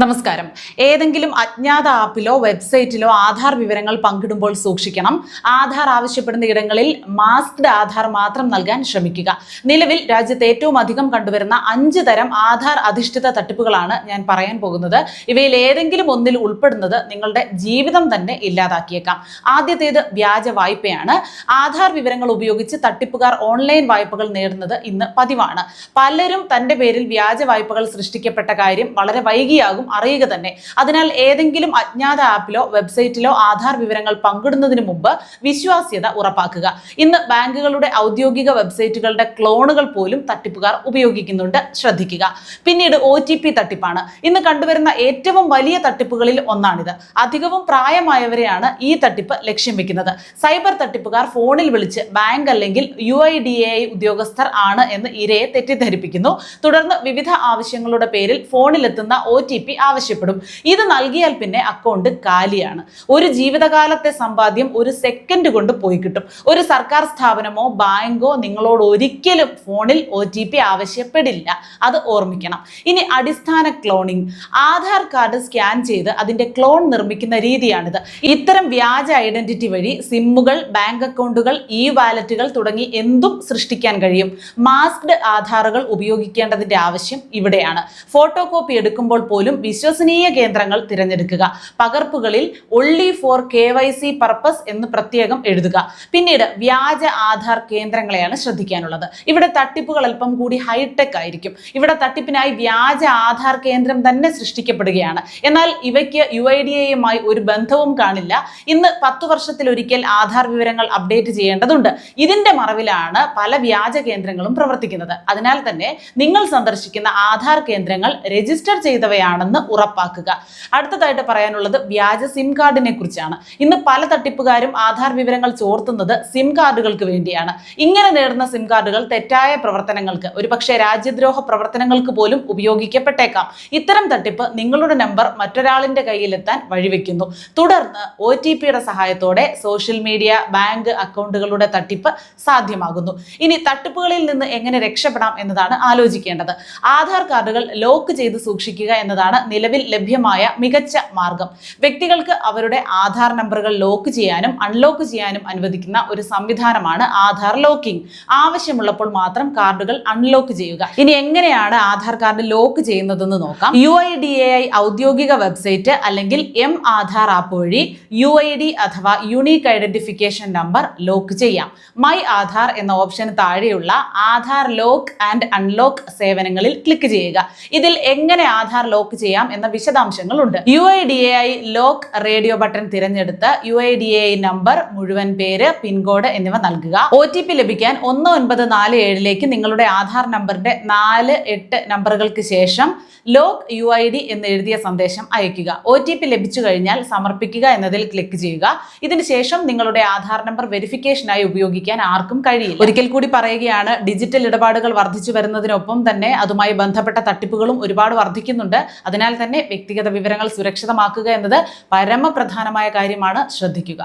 നമസ്കാരം. ഏതെങ്കിലും അജ്ഞാത ആപ്പിലോ വെബ്സൈറ്റിലോ ആധാർ വിവരങ്ങൾ പങ്കിടുമ്പോൾ സൂക്ഷിക്കണം. ആധാർ ആവശ്യപ്പെടുന്ന ഇടങ്ങളിൽ മാസ്ക്ഡ് ആധാർ മാത്രം നൽകാൻ ശ്രമിക്കുക. നിലവിൽ രാജ്യത്ത് ഏറ്റവും അധികം കണ്ടുവരുന്ന അഞ്ച് തരം ആധാർ അധിഷ്ഠിത തട്ടിപ്പുകളാണ് ഞാൻ പറയാൻ പോകുന്നത്. ഇവയിൽ ഏതെങ്കിലും ഒന്നിൽ ഉൾപ്പെടുന്നത് നിങ്ങളുടെ ജീവിതം തന്നെ ഇല്ലാതാക്കിയേക്കാം. ആദ്യത്തേത് വ്യാജ വായ്പയാണ്. ആധാർ വിവരങ്ങൾ ഉപയോഗിച്ച് തട്ടിപ്പുകാർ ഓൺലൈൻ വായ്പകൾ നേടുന്നത് ഇന്ന് പതിവാണ്. പലരും തന്റെ പേരിൽ വ്യാജ വായ്പകൾ സൃഷ്ടിക്കപ്പെട്ട കാര്യം വളരെ വൈകിയാകും അറിയുക തന്നെ. അതിനാൽ ഏതെങ്കിലും അജ്ഞാത ആപ്പിലോ വെബ്സൈറ്റിലോ ആധാർ വിവരങ്ങൾ പങ്കിടുന്നതിന് മുമ്പ് വിശ്വാസ്യത ഉറപ്പാക്കുക. ഇന്ന് ബാങ്കുകളുടെ ഔദ്യോഗിക വെബ്സൈറ്റുകളുടെ ക്ലോണുകൾ പോലും തട്ടിപ്പുകാർ ഉപയോഗിക്കുന്നുണ്ട്. ശ്രദ്ധിക്കുക. പിന്നീട് ഒ തട്ടിപ്പാണ്. ഇന്ന് കണ്ടുവരുന്ന ഏറ്റവും വലിയ തട്ടിപ്പുകളിൽ ഒന്നാണിത്. അധികവും പ്രായമായവരെയാണ് ഈ തട്ടിപ്പ് ലക്ഷ്യം വെക്കുന്നത്. സൈബർ തട്ടിപ്പുകാർ ഫോണിൽ വിളിച്ച് ബാങ്ക് അല്ലെങ്കിൽ U I D A I ഉദ്യോഗസ്ഥർ ആണ് എന്ന് ഇരയെ തെറ്റിദ്ധരിപ്പിക്കുന്നു. തുടർന്ന് വിവിധ ആവശ്യങ്ങളുടെ പേരിൽ ഫോണിലെത്തുന്ന ഒ ടി ആവശ്യപ്പെടും. ഇത് നൽകിയാൽ പിന്നെ അക്കൗണ്ട് കാലിയാണ്. ഒരു ജീവിതകാലത്തെ സമ്പാദ്യം ഒരു സെക്കൻഡ് കൊണ്ട് പോയി കിട്ടും. ഒരു സർക്കാർ സ്ഥാപനമോ ബാങ്കോ നിങ്ങളോട് ഒരിക്കലും ഫോണിൽ ഒ ടി പി ആവശ്യപ്പെടില്ല. അത് ഓർമ്മിക്കണം. ഇനി അടിസ്ഥാന ക്ലോണിംഗ് ആധാർ കാർഡ് സ്കാൻ ചെയ്ത് അതിന്റെ ക്ലോൺ നിർമ്മിക്കുന്ന രീതിയാണിത്. ഇത്തരം വ്യാജ ഐഡന്റിറ്റി വഴി സിമ്മുകൾ ബാങ്ക് അക്കൗണ്ടുകൾ ഇ വാലറ്റുകൾ തുടങ്ങി എന്തും സൃഷ്ടിക്കാൻ കഴിയും. മാസ്ക്ഡ് ആധാറുകൾ ഉപയോഗിക്കേണ്ടതിന്റെ ആവശ്യം ഇവിടെയാണ്. ഫോട്ടോ കോപ്പി എടുക്കുമ്പോൾ പോലും വിശ്വസനീയ കേന്ദ്രങ്ങൾ തിരഞ്ഞെടുക്കുക. പകർപ്പുകളിൽ only for K Y C purpose എന്ന് പ്രത്യേകം എഴുതുക. പിന്നീട് വ്യാജ ആധാർ കേന്ദ്രങ്ങളെയാണ് ശ്രദ്ധിക്കാനുള്ളത്. ഇവിടെ തട്ടിപ്പുകൾ അല്പം കൂടി ഹൈടെക് ആയിരിക്കും. ഇവിടെ തട്ടിപ്പിനായി വ്യാജ ആധാർ കേന്ദ്രം തന്നെ സൃഷ്ടിക്കപ്പെടുകയാണ്. എന്നാൽ ഇവയ്ക്ക് യു ഐ ഡി എയുമായി ഒരു ബന്ധവും കാണില്ല. ഇന്ന് പത്തു വർഷത്തിലൊരിക്കൽ ആധാർ വിവരങ്ങൾ അപ്ഡേറ്റ് ചെയ്യേണ്ടതുണ്ട്. ഇതിന്റെ മറവിലാണ് പല വ്യാജ കേന്ദ്രങ്ങളും പ്രവർത്തിക്കുന്നത്. അതിനാൽ തന്നെ നിങ്ങൾ സന്ദർശിക്കുന്ന ആധാർ കേന്ദ്രങ്ങൾ രജിസ്റ്റർ ചെയ്തവയാണെന്ന് ഉറപ്പാക്കുക. അടുത്തതായിട്ട് പറയാനുള്ളത് വ്യാജ സിം കാർഡിനെ കുറിച്ചാണ്. ഇന്ന് പല തട്ടിപ്പുകാരും ആധാർ വിവരങ്ങൾ ചോർത്തുന്നത് സിം കാർഡുകൾക്ക് വേണ്ടിയാണ്. ഇങ്ങനെ നേടുന്ന സിം കാർഡുകൾ തെറ്റായ പ്രവർത്തനങ്ങൾക്ക് ഒരുപക്ഷെ രാജ്യദ്രോഹ പ്രവർത്തനങ്ങൾക്ക് പോലും ഉപയോഗിക്കപ്പെട്ടേക്കാം. ഇത്തരം തട്ടിപ്പ് നിങ്ങളുടെ നമ്പർ മറ്റൊരാളിന്റെ കയ്യിലെത്താൻ വഴിവെക്കുന്നു. തുടർന്ന് ഒ ടി പിയുടെ സഹായത്തോടെ സോഷ്യൽ മീഡിയ ബാങ്ക് അക്കൗണ്ടുകളുടെ തട്ടിപ്പ് സാധ്യമാകുന്നു. ഇനി തട്ടിപ്പുകളിൽ നിന്ന് എങ്ങനെ രക്ഷപ്പെടാം എന്നതാണ് ആലോചിക്കേണ്ടത്. ആധാർ കാർഡുകൾ ലോക്ക് ചെയ്ത് സൂക്ഷിക്കുക എന്നതാണ് നിലവിൽ ലഭ്യമായ മികച്ച മാർഗം. വ്യക്തികൾക്ക് അവരുടെ ആധാർ നമ്പറുകൾ ലോക്ക് ചെയ്യാനും അൺലോക്ക് ചെയ്യാനും അനുവദിക്കുന്ന ഒരു സംവിധാനമാണ് ആധാർ ലോക്കിംഗ്. ആവശ്യമുള്ളപ്പോൾ മാത്രം കാർഡുകൾ അൺലോക്ക് ചെയ്യുക. ഇനി എങ്ങനെയാണ് ആധാർ കാർഡ് ലോക്ക് ചെയ്യുന്നതെന്ന് നോക്കാം. U I D A I ഔദ്യോഗിക വെബ്സൈറ്റ് അല്ലെങ്കിൽ എം ആധാർ ആപ്പ് വഴി യു ഐ ഡി അഥവാ യുണീക്ക് ഐഡന്റിഫിക്കേഷൻ നമ്പർ ലോക്ക് ചെയ്യാം. മൈ ആധാർ എന്ന ഓപ്ഷന് താഴെയുള്ള ആധാർ ലോക്ക് ആൻഡ് അൺലോക്ക് സേവനങ്ങളിൽ ക്ലിക്ക് ചെയ്യുക. ഇതിൽ എങ്ങനെ ആധാർ ലോക്ക് ചെയ്യാം എന്ന വിശദാംശങ്ങളുണ്ട്. U I D A I lock radio button തിരഞ്ഞെടുത്ത് U I D A I number മുഴുവൻ പേര് പിൻകോഡ് എന്നിവ നൽകുക. ഒ ടി പി ലഭിക്കാൻ ഒന്ന് ഒൻപത് നാല് ഏഴിലേക്ക് നിങ്ങളുടെ ആധാർ നമ്പറിന്റെ നാല് എട്ട് നമ്പറുകൾക്ക് ശേഷം ലോക്ക് യു ഐ ഡി എന്ന് എഴുതിയ സന്ദേശം അയക്കുക ഒ ടി പി ലഭിച്ചു കഴിഞ്ഞാൽ സമർപ്പിക്കുക എന്നതിൽ ക്ലിക്ക് ചെയ്യുക. ഇതിനുശേഷം നിങ്ങളുടെ ആധാർ നമ്പർ വെരിഫിക്കേഷനായി ഉപയോഗിക്കാൻ ആർക്കും കഴിയില്ല. ഒരിക്കൽ കൂടി പറയുകയാണ് ഡിജിറ്റൽ ഇടപാടുകൾ വർദ്ധിച്ചു വരുന്നതിനൊപ്പം തന്നെ അതുമായി ബന്ധപ്പെട്ട തട്ടിപ്പുകളും ഒരുപാട് വർദ്ധിക്കുന്നുണ്ട്. അതിനാൽ തന്നെ വ്യക്തിഗത വിവരങ്ങൾ സുരക്ഷിതമാക്കുക എന്നത് പരമപ്രധാനമായ കാര്യമാണ്. ശ്രദ്ധിക്കുക.